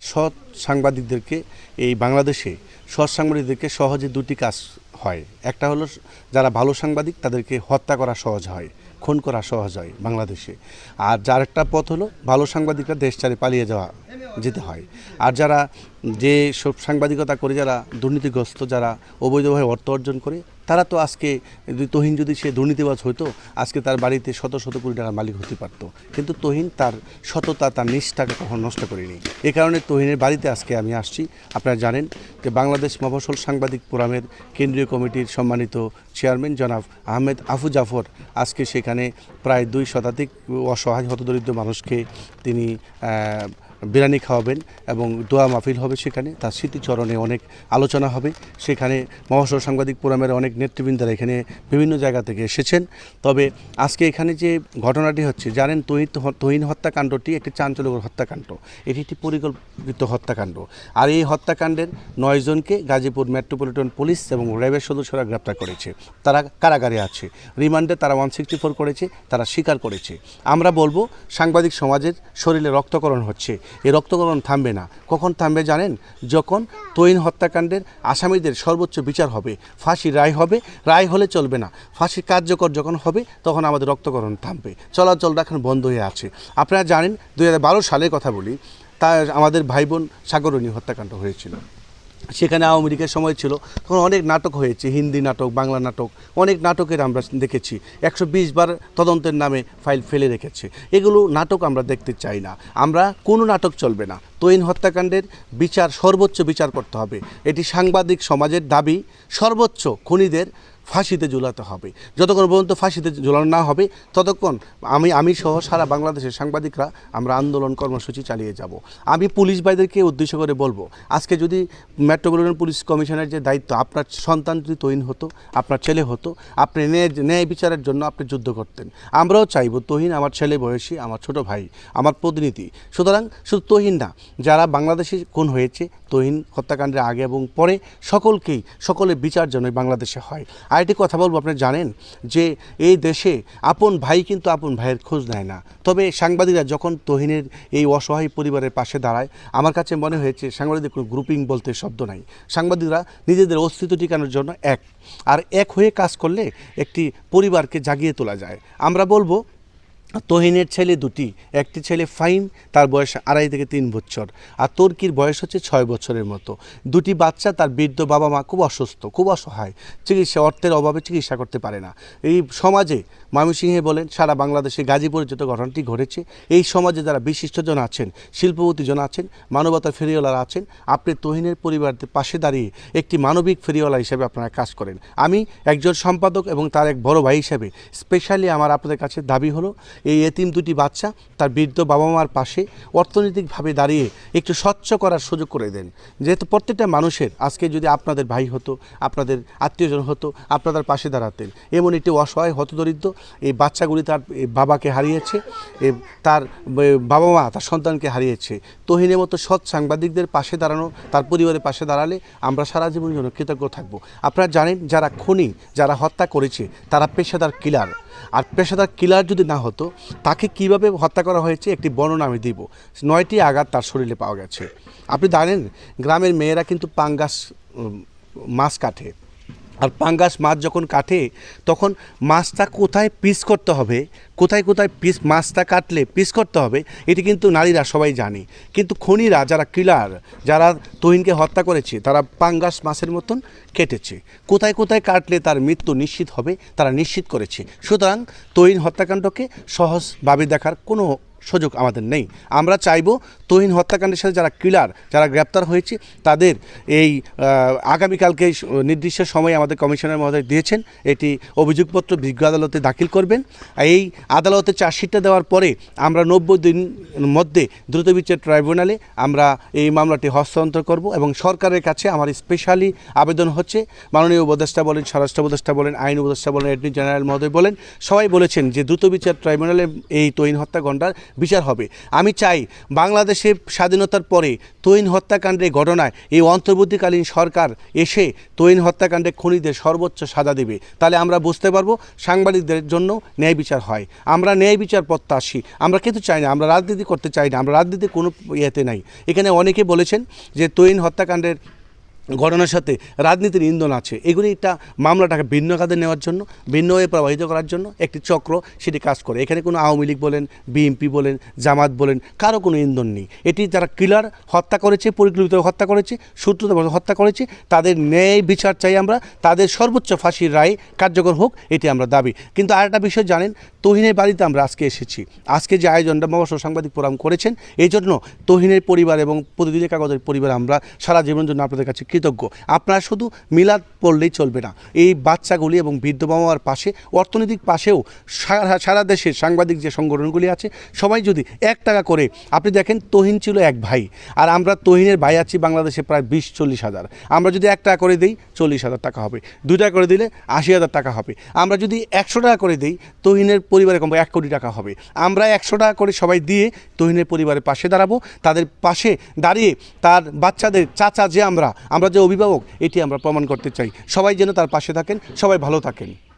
সৎ সাংবাদিকদেরকে এই বাংলাদেশে, সৎ সাংবাদিকদেরকে সহজে দুটি কাজ হয়। একটা হলো যারা ভালো সাংবাদিক, তাদেরকে হত্যা করা সহজ হয়, খুন করা সহজ হয় বাংলাদেশে। আর যার একটা পথ হলো ভালো সাংবাদিকরা দেশ ছাড়ে পালিয়ে যাওয়া, যেতে হয়। আর যারা যে সব সাংবাদিকতা করে, যারা দুর্নীতিগ্রস্ত, যারা অবৈধভাবে অর্থ অর্জন করে তারা তো আজকে তহিন যদি সে দুর্নীতিবাজ হতো আজকে তার বাড়িতে শত শত কোটি টাকার মালিক হতে পারতো। কিন্তু তহিন তার সততা, তার নিষ্ঠাকে কখনো নষ্ট করেনি। এ কারণে তহিনের বাড়িতে আজকে আমি আসছি। আপনারা জানেন যে বাংলাদেশ মফসল সাংবাদিক ফোরামের কেন্দ্রীয় কমিটির সম্মানিত চেয়ারম্যান জনাব আহমেদ আফু জাফর আজকে সেখানে প্রায় দুই শতাধিক অসহায়, হতদরিদ্র মানুষকে তিনি বিরিয়ানি খাওয়াবেন এবং দোয়া মাহফিল হবে সেখানে, তার স্মৃতিচরণে অনেক আলোচনা হবে। সেখানে মহাসর সাংবাদিক ফোরামের অনেক নেতৃবৃন্দরা এখানে বিভিন্ন জায়গা থেকে এসেছেন। তবে আজকে এখানে যে ঘটনাটি হচ্ছে, জানেন তহিন তহিন হত্যাকাণ্ডটি একটি চাঞ্চল্যকর হত্যাকাণ্ড। এটি একটি পরিকল্পিত হত্যাকাণ্ড। আর এই হত্যাকাণ্ডের নয়জনকে গাজীপুর মেট্রোপলিটন পুলিশ এবং র্যাবের সদস্যরা গ্রেপ্তার করেছে। তারা কারাগারে আছে। রিমান্ডে তারা ওয়ান সিক্সটি ফোর করেছে, তারা স্বীকার করেছে। আমরা বলব, সাংবাদিক সমাজের শরীরে রক্তকরণ হচ্ছে। এই রক্তকরণ থামবে না। কখন থামবে জানেন? যখন তৈন হত্যাকাণ্ডের আসামিদের সর্বোচ্চ বিচার হবে। ফাঁসি রায় হবে। রায় হলে চলবে না। ফাঁসি কার্যকর যখন হবে, তখন আমাদের রক্তকরণ থামবে। চলাচলটা এখন বন্ধ হয়ে আছে। আপনারা জানেন দু সালের কথা বলি, তা আমাদের ভাই বোন সাগরণী হত্যাকাণ্ড হয়েছিল। সেখানে আওয়ামী লীগের সময় ছিল। তখন অনেক নাটক হয়েছে, হিন্দি নাটক, বাংলা নাটক, অনেক নাটকের আমরা দেখেছি। একশো বিশ বার তদন্তের নামে ফাইল ফেলে রেখেছে। এগুলো নাটক আমরা দেখতে চাই না। আমরা কোনো নাটক চলবে না। তৈন হত্যাকাণ্ডের বিচার সর্বোচ্চ বিচার করতে হবে। এটি সাংবাদিক সমাজের দাবি। সর্বোচ্চ খুনিদের ফাঁসিতে ঝুলাতে হবে। যতক্ষণ পর্যন্ত ফাঁসিতে ঝুলানো না হবে, ততক্ষণ আমি আমি সহ সারা বাংলাদেশের সাংবাদিকরা আমরা আন্দোলন কর্মসূচি চালিয়ে যাব। আমি পুলিশ ভাইদেরকে উদ্দেশ্য করে বলব, আজকে যদি মেট্রোপলিটন পুলিশ কমিশনের যে দায়িত্ব, আপনার সন্তান যদি তৈন হতো, আপনার ছেলে হতো, আপনি ন্যায় ন্যায় বিচারের জন্য আপনি যুদ্ধ করতেন। আমরাও চাইব তহিন আমার ছেলে বয়সী, আমার ছোট ভাই, আমার প্রতিনিধি। সুতরাং শুধু তহিন না, যারা বাংলাদেশে খুন হয়েছে তহিন হত্যাকাণ্ডের আগে এবং পরে সকলকেই, সকলের বিচার যেন বাংলাদেশে হয়। আরেকটি কথা বলব, আপনি জানেন যে এই দেশে আপন ভাই কিন্তু আপন ভাইয়ের খোঁজ নেয় না। তবে সাংবাদিকরা যখন তহিনের এই অসহায় পরিবারের পাশে দাঁড়ায়, আমার কাছে মনে হয়েছে সাংবাদিক কোনো গ্রুপিং বলতে শব্দ নাই। সাংবাদিকরা নিজেদের অস্তিত্ব টিকানোর জন্য এক। আর এক হয়ে কাজ করলে একটি পরিবারকে জাগিয়ে তোলা যায়। আমরা বলব তহিনের ছেলে দুটি, একটি ছেলে ফাইম তার বয়স আড়াই থেকে তিন বছর। আর তোরকির বয়স হচ্ছে ছয় বছরের মতো। দুটি বাচ্চা, তার বৃদ্ধ বাবা মা খুব অসুস্থ, খুব অসহায়। চিকিৎসা, অর্থের অভাবে চিকিৎসা করতে পারে না। এই সমাজে ময়মনসিংহে বলেন, সারা বাংলাদেশে গাজীপুরে যত ঘটনাটি ঘটেছে, এই সমাজে যারা বিশিষ্টজন আছেন, শিল্পপতিজন আছেন, মানবতা ফেরিওয়ালারা আছেন, আপনি তোহিনের পরিবারদের পাশে দাঁড়িয়ে একটি মানবিক ফেরিওয়ালা হিসেবে আপনারা কাজ করেন। আমি একজন সম্পাদক এবং তার এক বড় ভাই হিসেবে, স্পেশালি আমার আপনাদের কাছে দাবি হলো এই এতিম দুটি বাচ্চা তার বৃদ্ধ বাবা মার পাশে অর্থনৈতিকভাবে দাঁড়িয়ে একটু স্বচ্ছ করার সুযোগ করে দেন। যেহেতু প্রত্যেকটা মানুষের আজকে যদি আপনাদের ভাই হতো, আপনাদের আত্মীয়জন হতো, আপনাদের পাশে দাঁড়াতেন, এমন একটি অসহায়, হতদরিদ্র এই বাচ্চাগুলি তার বাবাকে হারিয়েছে তার বাবা মা তার সন্তানকে হারিয়েছে। তহিনের মতো সৎ সাংবাদিকদের পাশে দাঁড়ানো, তার পরিবারের পাশে দাঁড়ালে আমরা সারা জীবনের জন্য কৃতজ্ঞ থাকব। আপনারা জানেন, যারা খুনি, যারা হত্যা করেছে, তারা পেশাদার কিলার। আর পেশাদার কিলার যদি না হতো, তাকে কীভাবে হত্যা করা হয়েছে একটি বর্ণনা আমি দিব। নয়টি আঘাত তার শরীরে পাওয়া গেছে। আপনি জানেন, গ্রামের মেয়েরা কিন্তু পাঙ্গাস মাছ কাটে। আর পাঙ্গাস মাছ যখন কাটে, তখন মাছটা কোথায় পিস করতে হবে, কোথায় কোথায় পিস মাছটা কাটলে পিস করতে হবে, এটি কিন্তু নারীরা সবাই জানে। কিন্তু খনিরা যারা কিলার যারা তহিনকে হত্যা করেছে, তারা পাঙ্গাস মাছের মতন কেটেছে। কোথায় কোথায় কাটলে তার মৃত্যু নিশ্চিত হবে, তারা নিশ্চিত করেছে। সুতরাং তহিন হত্যাকাণ্ডকে সহজভাবে দেখার কোনো সুযোগ আমাদের নেই। আমরা চাইব তহিন হত্যাকাণ্ডের সাথে যারা কিলার যারা গ্রেপ্তার হয়েছে, তাদের এই আগামীকালকে নির্দিষ্ট সময়ে আমাদের কমিশনার মহোদয় দিয়েছেন। এটি অভিযোগপত্র বিজ্ঞ আদালতে দাখিল করবেন। এই আদালতে চার্জশিটটা দেওয়ার পরে আমরা নব্বই দিন মধ্যে দ্রুত বিচার ট্রাইব্যুনালে আমরা এই মামলাটি হস্তান্তর করব এবং সরকারের কাছে আমার স্পেশালি আবেদন হচ্ছে। মাননীয় উপদেষ্টা বলেন, স্বরাষ্ট্র উপদেষ্টা বলেন, আইন উপদেষ্টা বলেন অ্যাটর্নি জেনারেল মহোদয় বলেন, সবাই বলেছেন যে দ্রুত বিচার ট্রাইব্যুনালে এই তৈন হত্যাকাণ্ডার বিচার হবে। আমি চাই বাংলাদেশের স্বাধীনতার পরে তৈন হত্যাকাণ্ডের ঘটনায় এই অন্তর্বর্তীকালীন সরকার এসে তৈন হত্যাকাণ্ডে খুনিদের সর্বোচ্চ সাজা দেবে। তাহলে আমরা বুঝতে পারব সাংবাদিকদের জন্য ন্যায় বিচার হয়। আমরা ন্যায় বিচার প্রত্যাশী। আমরা কিন্তু চাই না, আমরা রাজনীতি করতে চাই না, আমরা রাজনীতি কোনো ইয়েতে নাই। এখানে অনেকে বলেছেন যে তৈন হত্যাকাণ্ডের ঘটনার সাথে রাজনীতির ইন্ধন আছে। এগুলি একটা মামলাটাকে ভিন্ন কাজে নেওয়ার জন্য, ভিন্ন হয়ে প্রবাহিত করার জন্য একটি চক্র সেটি কাজ করে। এখানে কোনো আওয়ামী লীগ বলেন, বিএনপি বলেন, জামাত বলেন, কারও কোনো ইন্ধন নেই। এটি যারা কিলার হত্যা করেছে, পরিকল্পিত হত্যা করেছে সূত্রতা হত্যা করেছে, তাদের ন্যায় বিচার চাই আমরা, তাদের সর্বোচ্চ ফাঁসির রায় কার্যকর হোক, এটি আমরা দাবি। কিন্তু আরেকটা বিষয় জানেন, তহিনের বাড়িতে আমরা আজকে এসেছি। আজকে যে আয়োজনটা মহাবর্ষ সাংবাদিক ফোরাম করেছেন, এই জন্য তহিনের পরিবার এবং প্রতিদিনের কাগজের পরিবার আমরা সারা জীবন জন্য আপনাদের কাছে কৃতজ্ঞ। আপনারা শুধু মিলাদ পড়লেই চলবে না। এই বাচ্চাগুলি এবং বৃদ্ধ বাবার পাশে, অর্থনৈতিক পাশেও সারা সারা দেশের সাংবাদিক যে সংগঠনগুলি আছে, সবাই যদি এক টাকা করে, আপনি দেখেন তহিন ছিল এক ভাই। আর আমরা তহিনের ভাই আছি বাংলাদেশে প্রায় বিশ, চল্লিশ হাজার। আমরা যদি এক টাকা করে দিই, চল্লিশ হাজার টাকা হবে। দুই টাকা করে দিলে আশি হাজার টাকা হবে। আমরা যদি একশো টাকা করে দিই, তহিনের পরিবারে কম এক কোটি টাকা হবে। আমরা একশো টাকা করে সবাই দিয়ে তহিনের পরিবারের পাশে দাঁড়াবো। তাদের পাশে দাঁড়িয়ে তার বাচ্চাদের, চাচা যে আমরা আমরা যে অভিভাবক, এটি আমরা প্রমাণ করতে চাই। সবাই যেন তার পাশে থাকেন, সবাই ভালো থাকেন।